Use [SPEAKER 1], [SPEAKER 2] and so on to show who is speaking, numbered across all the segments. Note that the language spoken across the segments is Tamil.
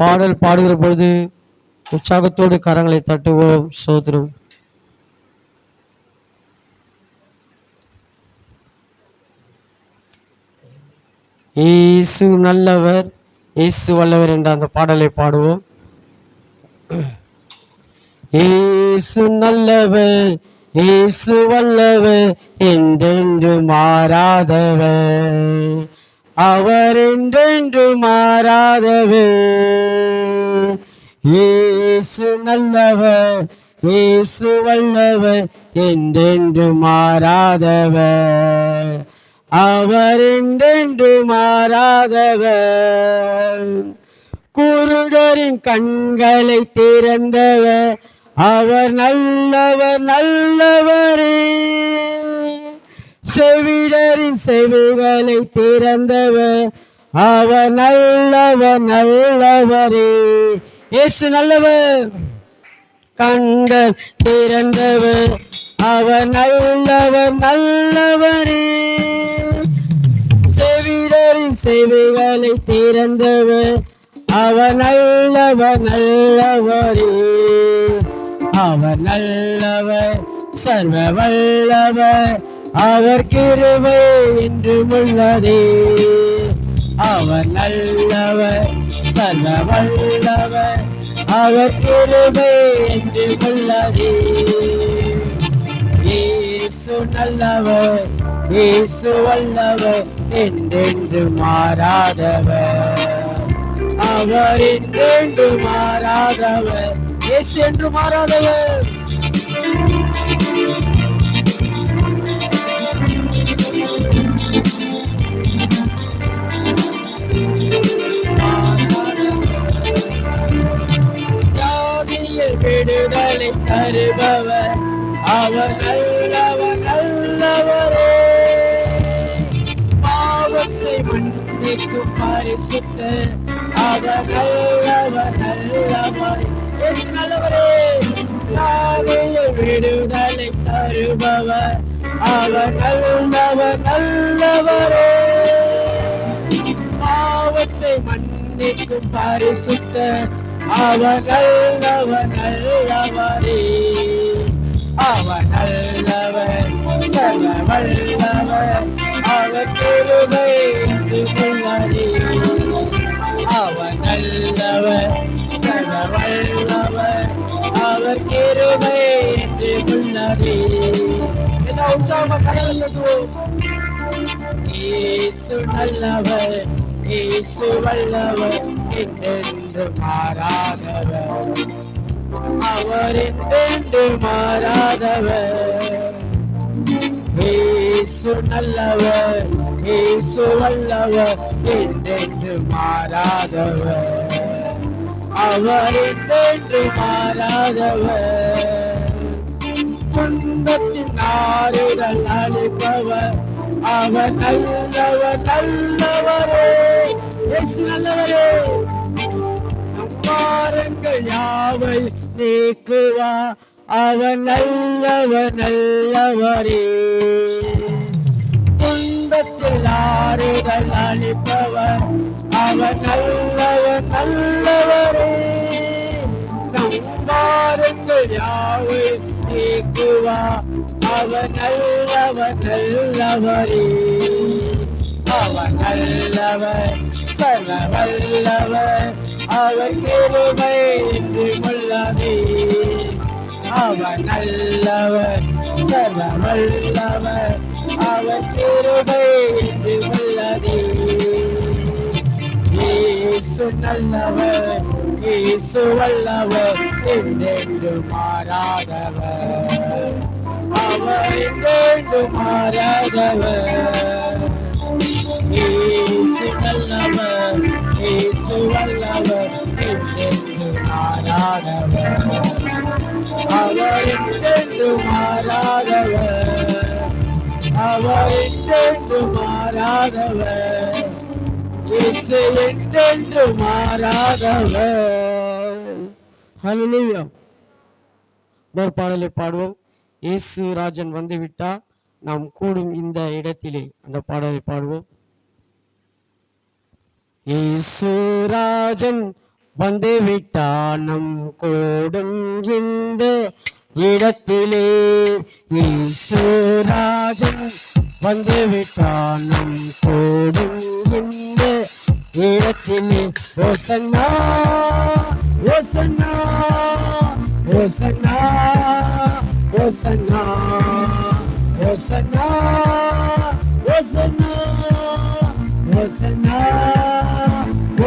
[SPEAKER 1] பாடல் பாடுகிற பொழுது உற்சாகத்தோடு கரங்களை தட்டுவோம் சோதரம். இயேசு நல்லவர் இயேசு வல்லவர் என்ற அந்த பாடலை பாடுவோம். இயேசு நல்லவர் இயேசு வல்லவர் என்றென்று மாறாதவர். அவர் என்றென்று மாறாதவர் இயேசு நல்லவர் இயேசு வல்லவர் என்றென்று மாறாதவர். அவர் என்றென்று மாறாதவர். குருடரின் கண்களை திறந்தவர் அவர் நல்லவர் நல்லவரே. செவிடரின் செவிகளை திறந்தவர். அவர் நல்லவர் நல்லவரே. இயேசு நல்லவர். கண்கள் திறந்தவர். அவர் நல்லவர் நல்லவரே. செவிடரின் செவிகளை திறந்தவர். அவர் நல்லவர் நல்லவரே. அவர் நல்லவர் சர்வ வல்லவர். அவர் கிருபை என்று உள்ளதே. அவர் நல்லவர் சர்வ வல்லவர் அவர் கிருபை என்று உள்ளதே. இயேசு நல்லவர் இயேசு வல்லவர் என்றென்று மாறாதவர். அவர் என்றென்று மாறாதவர் இயேசு என்று மாறாதவர். விடுதலை தருபவர். அவர் நல்லவர் நல்லவரே. பாவத்தை மன்னிக்கும் பரிசுத்த அவர் நல்லவர் நல்லவரே. இயேசு நல்லவரே. ஜாதியில் விடுதலை தருபவர். அவர் நல்லவர் நல்லவரே. பாவத்தை மன்னிக்கும் பரிசுத்த அவர் நல்லவர் நல்லவரே அவர் நல்லவர் சர்வ வல்லவர் அவர் கிருபை உள்ளதே அவர் நல்லவர் சர்வ வல்லவர் அவர் கிருபை என்று உள்ளதே என்ன நல்லவர் இயேசு வல்லவர் என்றென்று மாறாதவர். அவர் என்றென்று மாறாதவர். இயேசு நல்லவர் இயேசு வல்லவர் என்றென்று மாறாதவர். அவர் என்றென்று மாறாதவர். துன்பத்தின் ஆறுதல் அளிப்பவர் அவர் நல்லவர் நல்லவரே. இயேசு நல்லவரே பாருங்கள் யாவை நீக்குவா? அவன் நல்லவர் நல்லவரே துன்பத்தில் ஆறுதல் அளிப்பவர் அவன் நல்லவர் நல்லவரே பாருங்கள் யாவை நீக்குவா? அவன் நல்லவர் நல்லவரே அவன் நல்லவர் சர்வ வல்லவர் அவர் கிருபை என்று கொள்ளாதே அவர் நல்லவர் சர்வ வல்லவர் அவர் கிருபை என்று கொள்ளாதே இயேசு நல்லவர் இயேசு வல்லவர் என்றென்று மாறாதவர். அவர் என்றென்று மாறாதவர். இயேசு நல்லவர் வல்லவர் மாறாதவர். அவர் மாறாதவர். அவர் மாறாதவர். இயேசு மாறாதவர். ஹalleluya ஒரு பாடலை பாடுவோம். இயேசு ராஜன் வந்துவிட்டார். நாம் கூடும் இந்த இடத்திலே அந்த பாடலை பாடுவோம். ஈசுராஜன் வந்துவிட்டான் நம் கூடும் இந்த இடத்திலே. ஈசுராஜன் வந்துவிட்டான் நம் கூடும் இந்த இடத்திலே. ஒசன்னா ஒசன்னா ஒசன்னா ஒசன்னா ஒசன்னா ஒசன்னா ஒசன்னா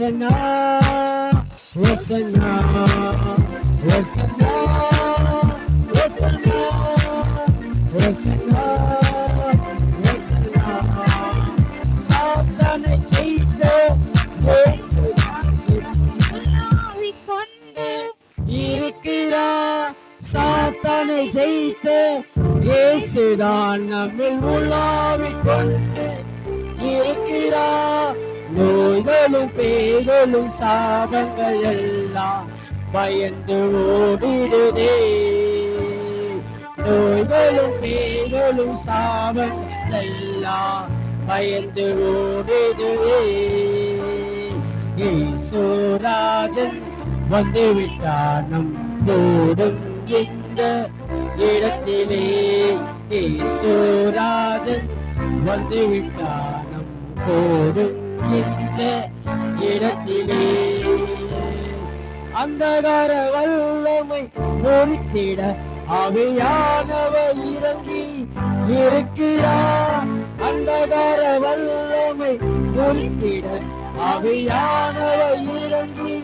[SPEAKER 1] Hosanna, Hosanna, Hosanna, Hosanna, Hosanna, Hosanna. சாத்தானை செய்த இருக்கிறார் சாத்தானை ஜெயித்த இயேசுதான் நம்மில் உலாவிக் கொண்டு இருக்கிறார் நோய்களும் பேய்களும் சாபங்கள் எல்லாம் பயந்து ஓடிடுதே. நோய்களும் பேய்களும் சாபங்கள் எல்லாம் பயந்து ஓடிடுதே. ஈசோராஜன் வந்து விட்டார் நம் கூடும் இந்த இடத்திலே. ஈசோராஜன் வந்து விட்டார் நம் கூடும் இந்த இடத்திலே. அந்தகார வல்லமை பொறித்திட அவையானவர் இறங்கி இருக்கிறார் அந்தகார வல்லமை பொறித்திட அவையானவர் இறங்கி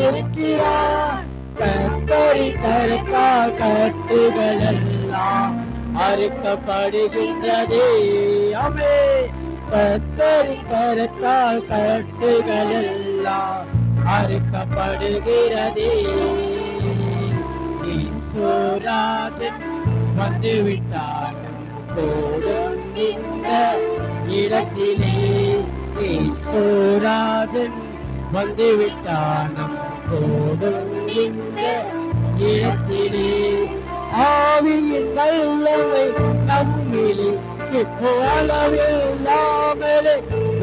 [SPEAKER 1] இருக்கிறார் கத்தரி கருத்தா கட்டுகள் எல்லாம் அறுக்கப்படுகின்றதே. அமே கத்தரி கருத்தால் கட்டுகள் எல்லாம் அறுக்கப்படுகிறதே. ஈஸ்வராஜன் வந்துவிட்டான் போடும் இந்த இடத்திலே. ஈஸ்வராஜன் வந்துவிட்டான் போடும் இந்த இடத்திலே. ஆவியின் வல்லமை நம்மிலே இப்போ அளவில்லாமலே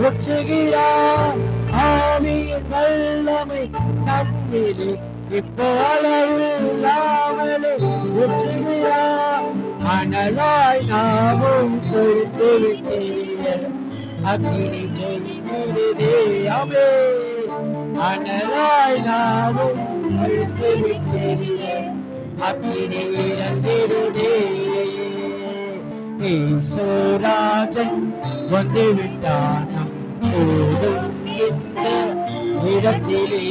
[SPEAKER 1] ஊற்றுகிறார் ஆவியின் வல்லமை நம்மிலே இப்போ அளவில்லாமலே ஊற்றுகிறார் அனலாய் நாமும் கொடுத்து விட்டீர்கள் அக்னி சொல்லுதே அமே. அனலாய் நாமும் விட்டீர்கள் அக்னி இறந்திருதே
[SPEAKER 2] യേശോരാജൻ വന്നുവിട്ടാനം ഓടും നിരത്തിലേ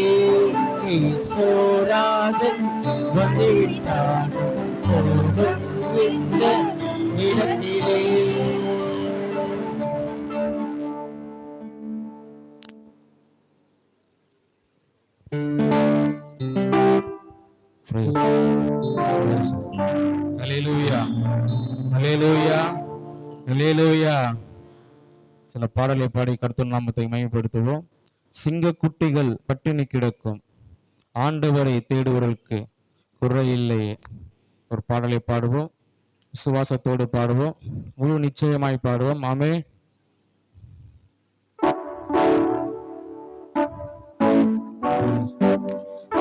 [SPEAKER 2] ஹலேலூயா சில பாடலை பாடி கருத்து நாமத்தை மையப்படுத்துவோம் சிங்க குட்டிகள் பட்டினி கிடக்கும். ஆண்டவரை தேடுவர்களுக்கு குறை இல்லையே ஒரு பாடலை பாடுவோம். சுவாசத்தோடு பாடுவோம். முழு நிச்சயமாய் பாடுவோம். ஆமே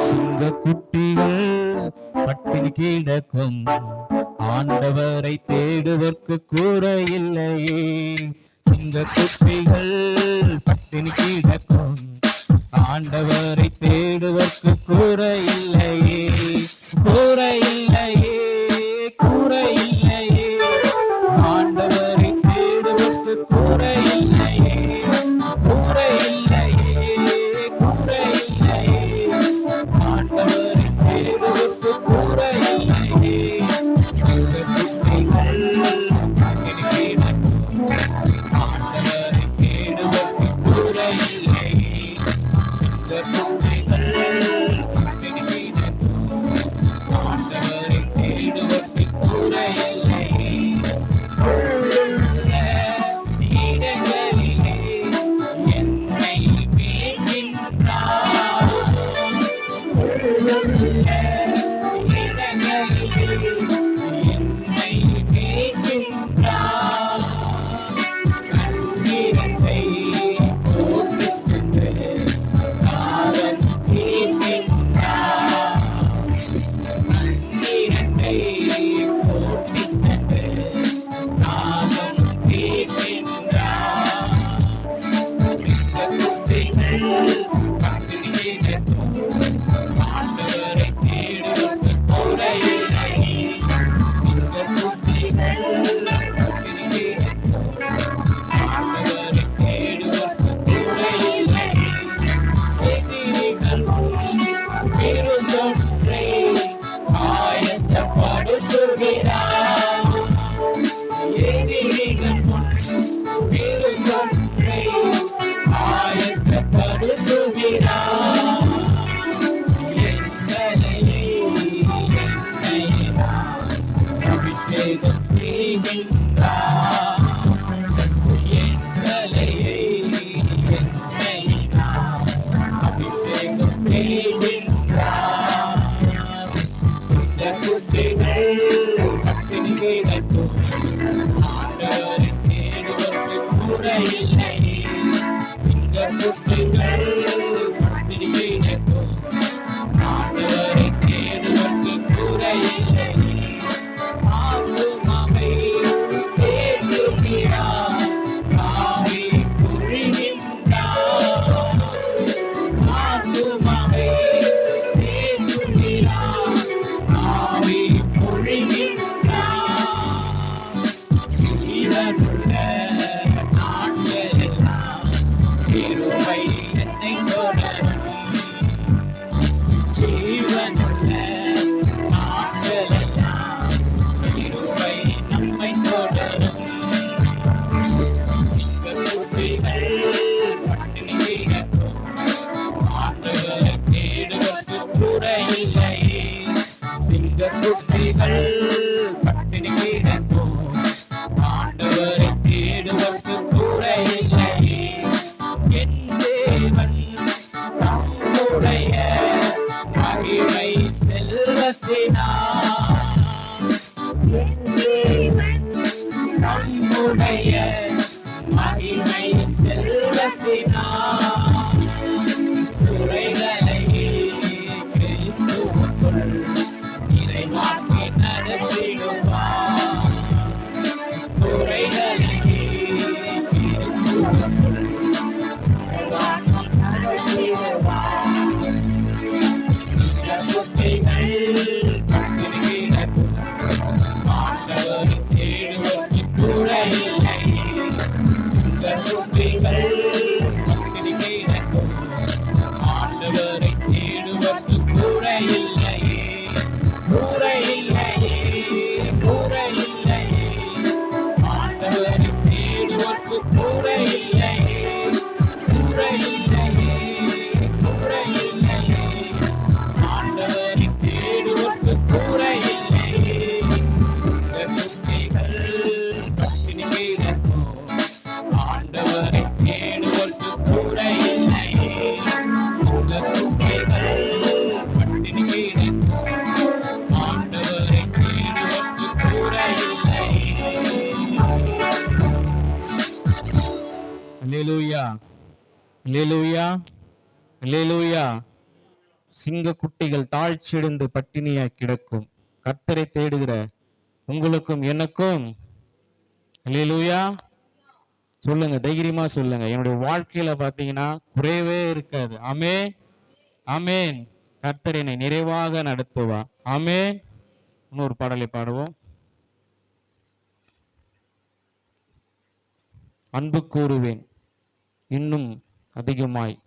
[SPEAKER 2] சிங்க குட்டிகள் பட்டினி கிடக்கும். ஆண்டவரை தேடுவதற்கு கூற இல்லையே சிங்க குப்பிகள் பட்டினி கிடக்கும். ஆண்டவரை தேடுவதற்கு கூற இல்லையே கூற இல்லை 아. இல்லையிலூயா சிங்க குட்டிகள் தாழ்ச்சியடைந்து பட்டினியா கிடக்கும். கர்த்தரை தேடுகிற உங்களுக்கும் எனக்கும். இல்லையிலூயா சொல்லுங்க தைரியமா சொல்லுங்க. என்னுடைய வாழ்க்கையில பாத்தீங்கன்னா குறைவே இருக்காது. அமே அமேன் கர்த்தர் நிறைவாக நடத்துவா. அமேன் இன்னொரு பாடலை பாடுவோம். அன்பு கூறுவேன். இன்னும் அதிகமாய்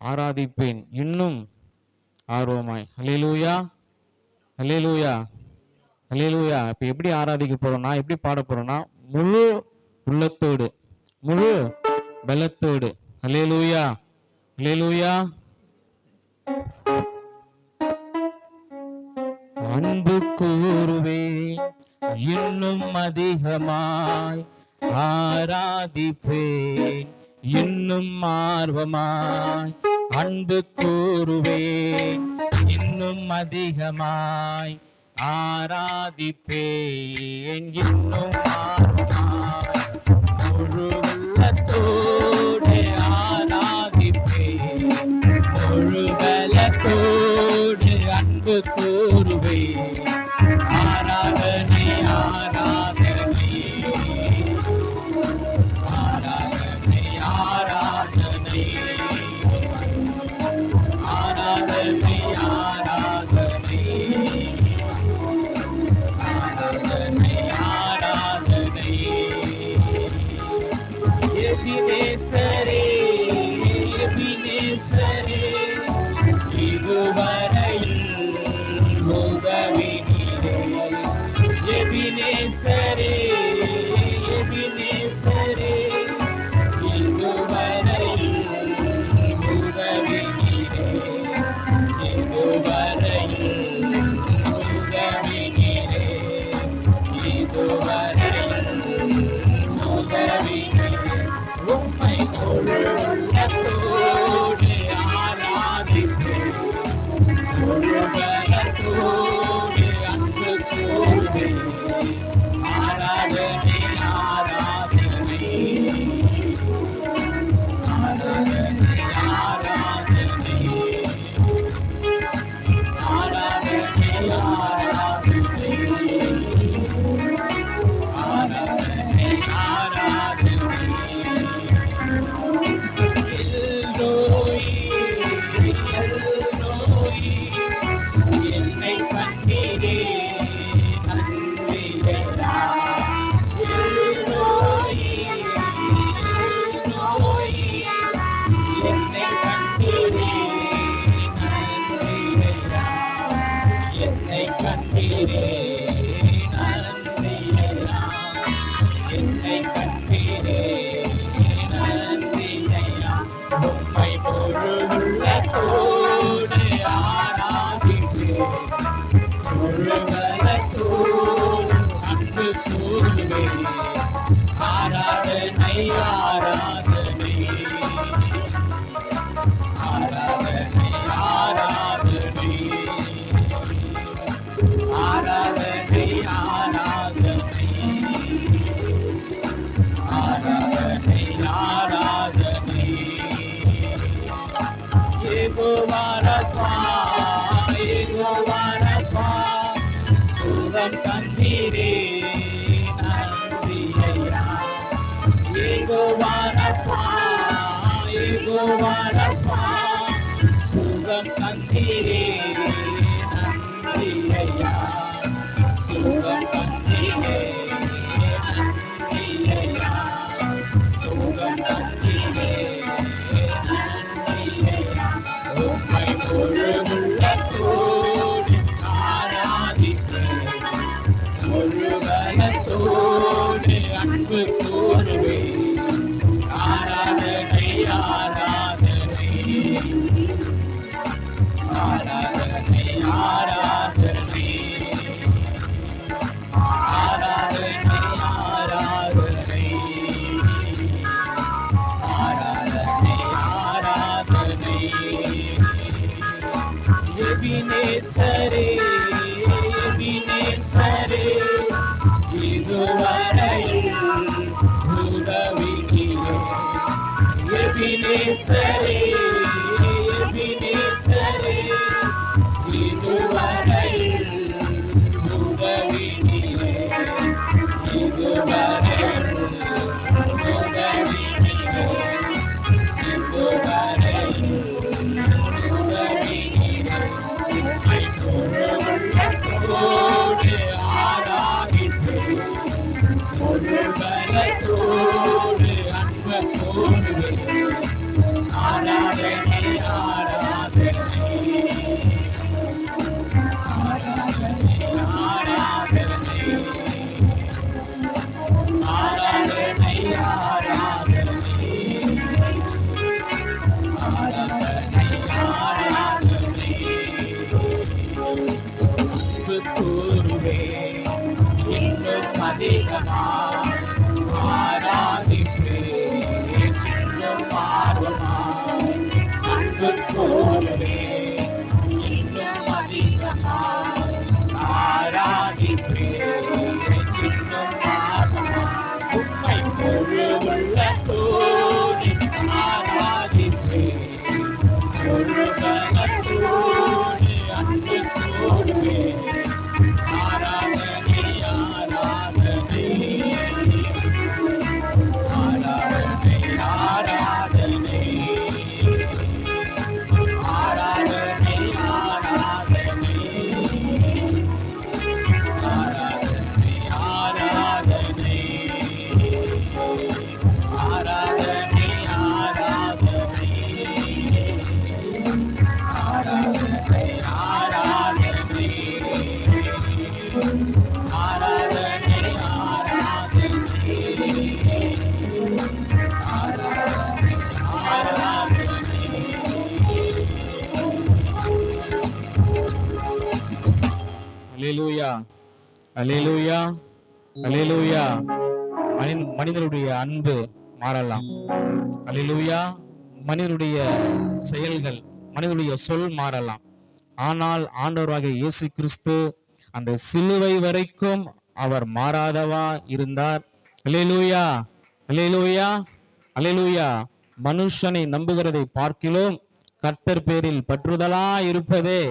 [SPEAKER 2] ஆராதிப்பேன். இன்னும் ஆர்வமாய். ஹalleluya ஹalleluya ஹalleluya இப்போ எப்படி ஆராதிக்க போறோம்னா எப்படி பாட போறோம்னா முழு உள்ளத்தோடு முழு பலத்தோடு. ஹalleluya ஹalleluya அன்பு கூறுவே இன்னும் அதிகமாய் ஆராதிப்பேன். இன்னும் ஆர்வமாய் அன்பு கூறுவேன். இன்னும் அதிகமாய் ஆராதிப்பேன். இன்னும் ஆர்வமாய் உள்ளத்தோடு ஆராதிப்பேன். முழு பலத்தோடு அன்பு கூறு Yeah. ಸರಿ அல்லேலூயா அல்லேலூயா அல்லேலூயா மனிதனுடைய அன்பு மாறலாம். அல்லேலூயா மனிதனுடைய செயல்கள் மனிதனுடைய சொல் மாறலாம். ஆனால் ஆண்டவராக இயேசு கிறிஸ்து அந்த சிலுவை வரைக்கும் அவர் மாறாதவா இருந்தார். அலேலூயா அலேலூயா அலேலூயா மனுஷனை நம்புகிறதை பார்க்கிலும் கர்த்தர் பேரில் பற்றுதலா இருப்பதே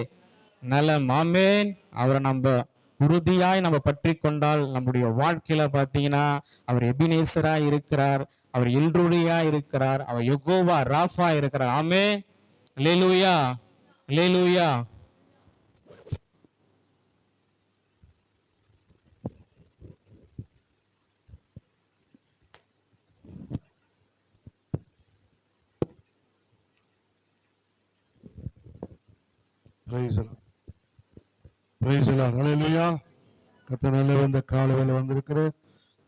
[SPEAKER 2] நலம் ஆமென் அவரை நம்ம உறுதியாய் நம்ம பற்றி கொண்டால் நம்முடைய வாழ்க்கையில பாத்தீங்கன்னா அவர் எபினேசரா இருக்கிறார். அவர் இல்ருடியா இருக்கிறார். அவர் யகோவா ராஃபா இருக்கிறார். ஆமே லேலூயா லேலூயா
[SPEAKER 3] பிரைஸ் பிரைஸ் ஹalleluya கத்த நல்லவர் இந்த வந்திருக்கிற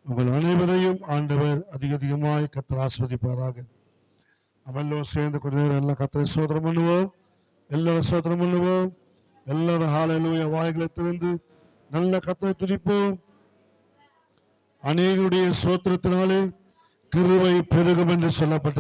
[SPEAKER 3] உங்கள் அனைவரையும் ஆண்டவர் அதிக அதிகமாய் கத்தர் ஆஸ்வதிப்பாராக அவெல்லாம் சேர்ந்து கொஞ்ச நேரம் எல்லாம் கத்தரை சோதனம் பண்ணுவோம். எல்லாரும் சோதனம் பண்ணுவோம். எல்லாரும் ஹalleluya வாய்களை திறந்து நல்ல கத்தரை துதிப்போம். அநேகருடைய சோத்திரத்தினாலே கிருவை பெருகும் என்று சொல்லப்பட்டது